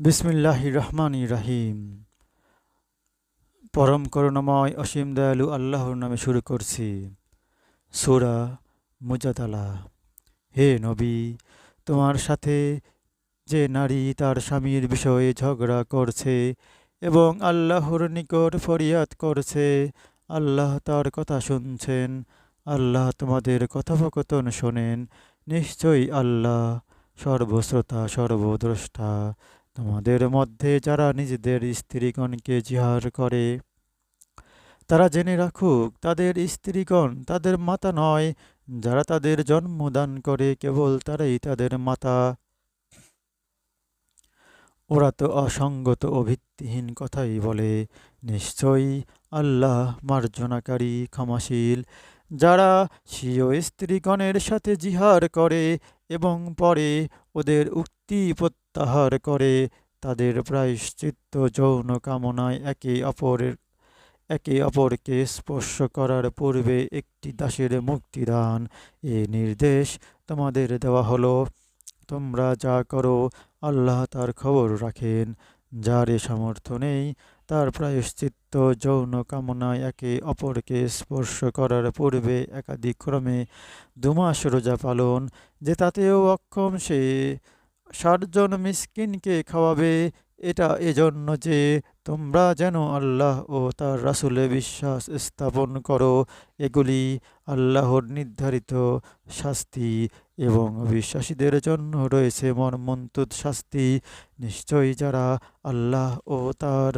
বিসমিল্লাহ রহমান রাহিম। পরম করুণাময় অসীম দয়ালু আল্লাহর নামে শুরু করছি সুরা মুজাদালা হে নবী, তোমার সাথে যে নারী তার স্বামীর বিষয়ে ঝগড়া করছে এবং আল্লাহর নিকট ফরিয়াদ করছে, আল্লাহ তার কথা শুনছেন, আল্লাহ তোমাদের কথোপকথন শোনেন, নিশ্চয়ই আল্লাহ সর্বশ্রোতা, সর্বদ্রষ্টা। তোমাদের মধ্যে যারা নিজেদের স্ত্রীগণকে জিহার করে, তারা জেনে রাখুক, তাদের স্ত্রীগণ তাদের মাতা নয়। যারা তাদের জন্মদান করে, কেবল তারাই তাদের মাতা। ওরা তো অসঙ্গত ও ভিত্তিহীন কথাই বলে। নিশ্চয়ই আল্লাহ মার্জনাকারী, ক্ষমাশীল। যারা স্বীয় স্ত্রীগণের সাথে জিহার করে এবং পরে ওদের উক্তি প্রত্যাহার করে, তাদের প্রায়শ্চিত্ত যৌন কামনায় একে অপরের, একে অপরকে স্পর্শ করার পূর্বে একটি দাসের মুক্তিদান। এ নির্দেশ তোমাদের দেওয়া হলো। তোমরা যা করো, আল্লাহ তার খবর রাখেন। যার এ সামর্থ্য নেই, তার প্রায়শ্চিত্ত যৌন কামনায় একে অপরকে স্পর্শ করার পূর্বে একাধিক ক্রমে দুমাস রোজা পালন, যে তাতেও অক্ষম সে। ষাটজন মিসকিনকে খাওয়াবে, এটা এজন্য যে তোমরা যেন আল্লাহ ও তার রাসুলে বিশ্বাস স্থাপন করো, এগুলি আল্লাহর নির্ধারিত শাস্তি এবং বিশ্বাসীদের জন্য রয়েছে মর্মন্তুদ শাস্তি। নিশ্চয়ই যারা আল্লাহ ও তার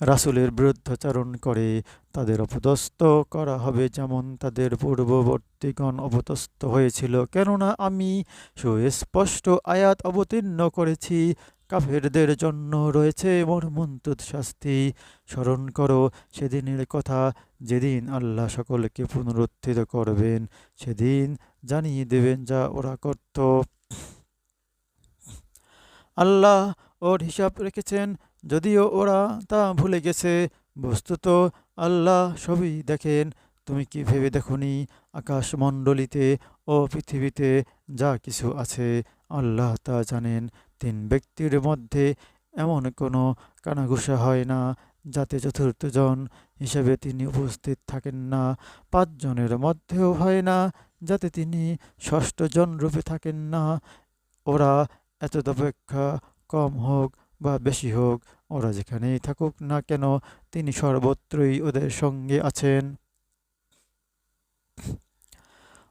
রাসুলের বিরুদ্ধাচরণ করে তাদের অপদস্থ করা হবে যেমন তাদের পূর্ববর্তীগণ অপদস্থ হয়েছিল। কেননা আমি সুস্পষ্ট আয়াত অবতীর্ণ করেছি, কাফেরদের জন্য রয়েছে মর্মন্তুদ শাস্তি। স্মরণ করো, সেদিনের কথা যেদিন আল্লাহ সকলকে পুনরুত্থিত করবেন, সেদিন জানিয়ে দেবেন যা ওরা করত। আল্লাহ ওর হিসাব রেখেছেন যদিও ওরা তা ভুলে গেছে, বস্তুত আল্লাহ সবই দেখেন। তুমি কি ভেবে দেখনি আকাশমণ্ডলীতে ও পৃথিবীতে যা কিছু আছে? আল্লাহ তা জানেন। তিন ব্যক্তির মধ্যে এমন কোনো কানাঘুষা হয় না, যাতে চতুর্থজন হিসেবে তিনি উপস্থিত থাকেন না। পাঁচজনের মধ্যেও হয় না, যাতে তিনি ষষ্ঠজন রূপে থাকেন না। ওরা এত অপেক্ষা কম হোক বা বেশি হোক, ওরা যেখানেই থাকুক না কেন, তিনি সর্বত্রই ওদের সঙ্গে আছেন।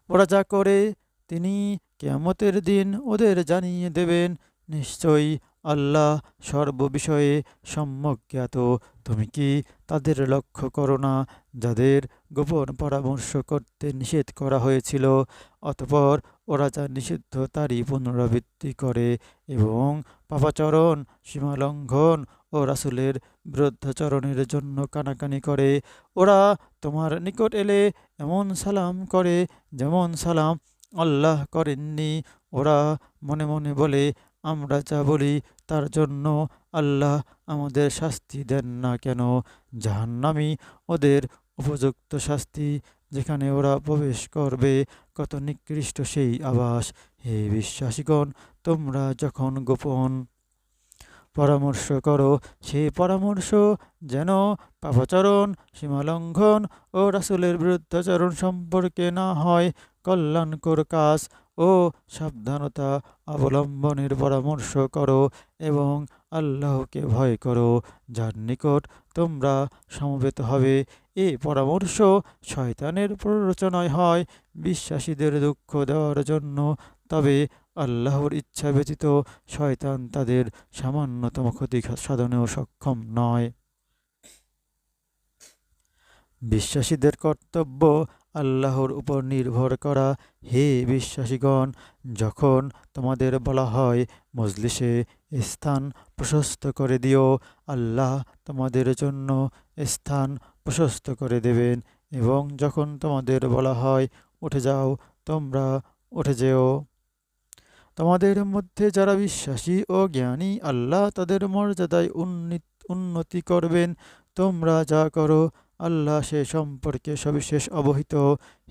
ওরা যা করে, তিনি কেয়ামতের দিন ওদের জানিয়ে দেবেন, নিশ্চয়ই আল্লাহ সর্ববিষয়ে সম্যক জ্ঞাত। তুমি কি তাদের লক্ষ্য করো না, যাদের গোপন পরামর্শ করতে নিষেধ করা হয়েছিল? অতপর ওরা যা নিষিদ্ধ তারই পুনরাবৃত্তি করে এবং পাপাচরণ, সীমালঙ্ঘন ও রাসুলের বৃদ্ধাচরণের জন্য কানাকানি করে। ওরা তোমার নিকট এলে এমন সালাম করে যেমন সালাম আল্লাহ করেননি। ওরা মনে মনে বলে, আমরা যা বলি তার জন্য আল্লাহ আমাদের শাস্তি দেন না কেন? জাহান্নামি ওদের উপযুক্ত শাস্তি যেখানে ওরা প্রবেশ করবে, কত নিকৃষ্ট সেই আবাস। হে বিশ্বাসীগণ, তোমরা যখন গোপন পরামর্শ করো, সে পরামর্শ যেন পাপাচরণ, সীমালঙ্ঘন ও রাসুলের বিরুদ্ধাচরণ সম্পর্কে না হয়, কল্যাণকর কাজ ও সাবধানতা অবলম্বনের পরামর্শ করো এবং আল্লাহকে ভয় করো। যার নিকট তোমরা সমবেত হবে এ পরামর্শ শয়তানের প্ররোচনায় হয় বিশ্বাসীদের দুঃখ দেওয়ার জন্য। তবে আল্লাহর ইচ্ছা ব্যতীত শয়তান তাদের সামান্যতম ক্ষতি সাধনেও সক্ষম নয়। বিশ্বাসীদের কর্তব্য আল্লাহর উপর নির্ভর করা। হে বিশ্বাসীগণ, যখন তোমাদের বলা হয়, মজলিসে স্থান প্রশস্ত করে দিও, আল্লাহ তোমাদের জন্য স্থান প্রশস্ত করে দেবেন এবং যখন তোমাদের বলা হয়, উঠে যাও, তোমরা উঠে যেও। তোমাদের মধ্যে যারা বিশ্বাসী ও জ্ঞানী, আল্লাহ তাদের মর্যাদায় উন্নতি করবেন। তোমরা যা করো, আল্লাহ সে সম্পর্কে সবিশেষ অবহিত।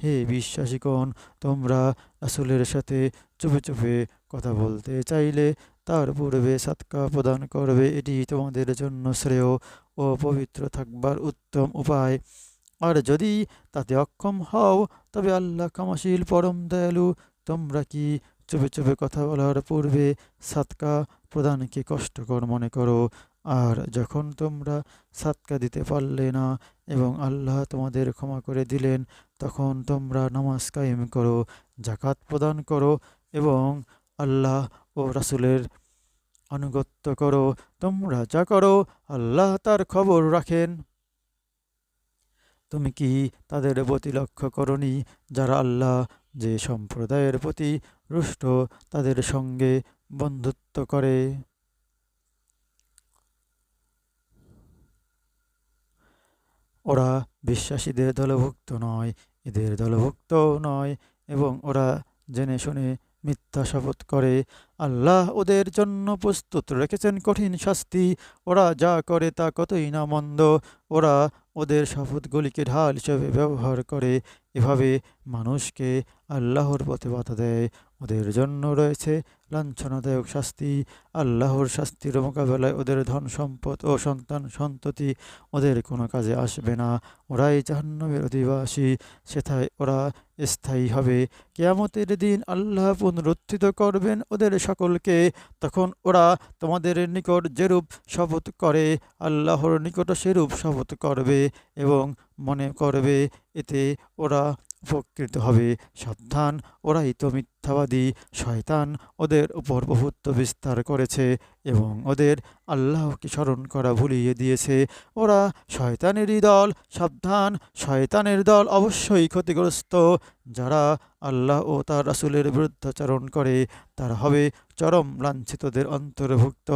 হে বিশ্বাসীগণ, তোমরা রাসুলের সাথে চুপে চুপে কথা বলতে চাইলে তার পূর্বে সাতকা প্রদান করবে। এটি তোমাদের জন্য শ্রেয় ও পবিত্র থাকবার উত্তম উপায়। আর যদি তাতে অক্ষম হও, তবে আল্লাহ ক্ষমাশীল, পরম দয়ালু, তোমরা কি চুপে চুপে কথা বলার পূর্বে সাতকা প্রদানকে কষ্টকর মনে করো? আর যখন তোমরা সাতকা দিতে পারলে না এবং আল্লাহ তোমাদের ক্ষমা করে দিলেন, তখন তোমরা নামাজ কায়েম করো জাকাত প্রদান করো এবং আল্লাহ ও রাসুলের আনুগত্য করো, তোমরা যা করো, আল্লাহ তার খবর রাখেন। তুমি কি তাদের প্রতি লক্ষ্য করনি, যারা আল্লাহ যে সম্প্রদায়ের প্রতি রুষ্ট তাদের সঙ্গে বন্ধুত্ব করে? ওরা বিশ্বাসীদের দলভুক্ত নয়, এদের দলভুক্ত নয়, এবং ওরা জেনে শুনে মিথ্যা শপথ করে। আল্লাহ ওদের জন্য প্রস্তুত রেখেছেন কঠিন শাস্তি। ওরা যা করে তা কতই না মন্দ। ওরা ওদের শপথগুলিকে ঢাল হিসেবে ব্যবহার করে। এভাবে মানুষকে আল্লাহর পথে বাধা দেয়। ওদের জন্য রয়েছে লাঞ্ছনাদায়ক শাস্তি, আল্লাহর শাস্তির মোকাবেলায় ওদের ধন সম্পদ ও সন্তান সন্ততি ওদের কোনো কাজে আসবে না। ওরাই জাহান্নামের অধিবাসী, সেথায় ওরা স্থায়ী হবে। কেয়ামতের দিন আল্লাহ পুনরুত্থিত করবেন ওদের সকলকে, তখন ওরা তোমাদের নিকট যেরূপ শপথ করে, আল্লাহর নিকট সেরূপ শপথ করবে এবং মনে করবে। এতে ওরা উপকৃত হবে। সাবধান, ওরাই তো মিথ্যাবাদী, শয়তান ওদের উপর বহুত্ব বিস্তার করেছে এবং ওদের আল্লাহকে স্মরণ করা ভুলিয়ে দিয়েছে। ওরা শয়তানেরই দল, সাবধান, শয়তানের দল অবশ্যই ক্ষতিগ্রস্ত। যারা আল্লাহ ও তার রাসূলের বিরুদ্ধাচরণ করে, তারা হবে চরম লাঞ্ছিতদের অন্তর্ভুক্ত।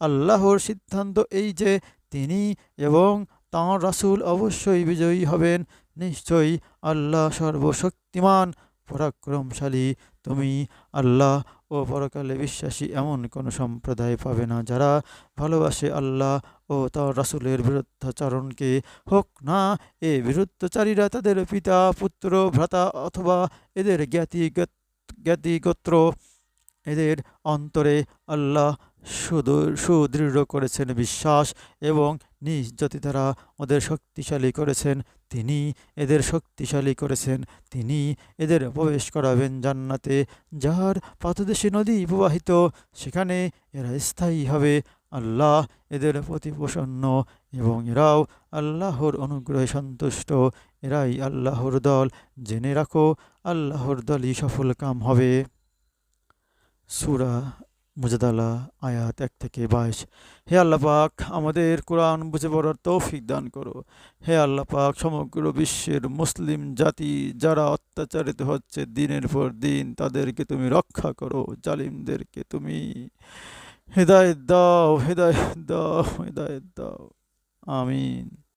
আল্লাহর সিদ্ধান্ত এই যে, তিনি এবং তাঁর রাসূল অবশ্যই বিজয়ী হবেন। নিশ্চয়ই আল্লাহ সর্বশক্তিমান, পরাক্রমশালী। তুমি আল্লাহ ও পরকালে বিশ্বাসী এমন কোনো সম্প্রদায় পাবে না যারা ভালোবাসে আল্লাহ ও তার রাসূলের বিরুদ্ধাচরণকে। হোক না, এ বিরুদ্ধচারীরা তাদের পিতা, পুত্র, ভ্রাতা অথবা এদের জ্ঞাতি জ্ঞাতি গোত্র এদের অন্তরে আল্লাহ সুদৃঢ় করেছেন বিশ্বাস এবং নিজ দ্বারা ওদের শক্তিশালী করেছেন তিনি। এদের শক্তিশালী করেছেন তিনি। এদের প্রবেশ করাবেন জান্নাতে। যার পাতদেশে নদী প্রবাহিত, সেখানে এরা স্থায়ী হবে। আল্লাহ এদের প্রতি প্রসন্ন এবং এরাও আল্লাহর অনুগ্রহে সন্তুষ্ট। এরাই আল্লাহর দল। জেনে রাখো, আল্লাহর দলই সফল কাম হবে। সুরা মুজাদালা আয়াত এক থেকে বাইশ। হে আল্লাহ পাক, আমাদের কোরআন বুঝে পড়ার তৌফিক দান করো। হে আল্লাহ পাক, সমগ্র বিশ্বের মুসলিম জাতি যারা অত্যাচারিত হচ্ছে দিনের পর দিন, তাদেরকে তুমি রক্ষা করো, জালিমদেরকে তুমি হেদায়ত দাও হেদায়ত দাও হেদায়ত দাও। আমিন।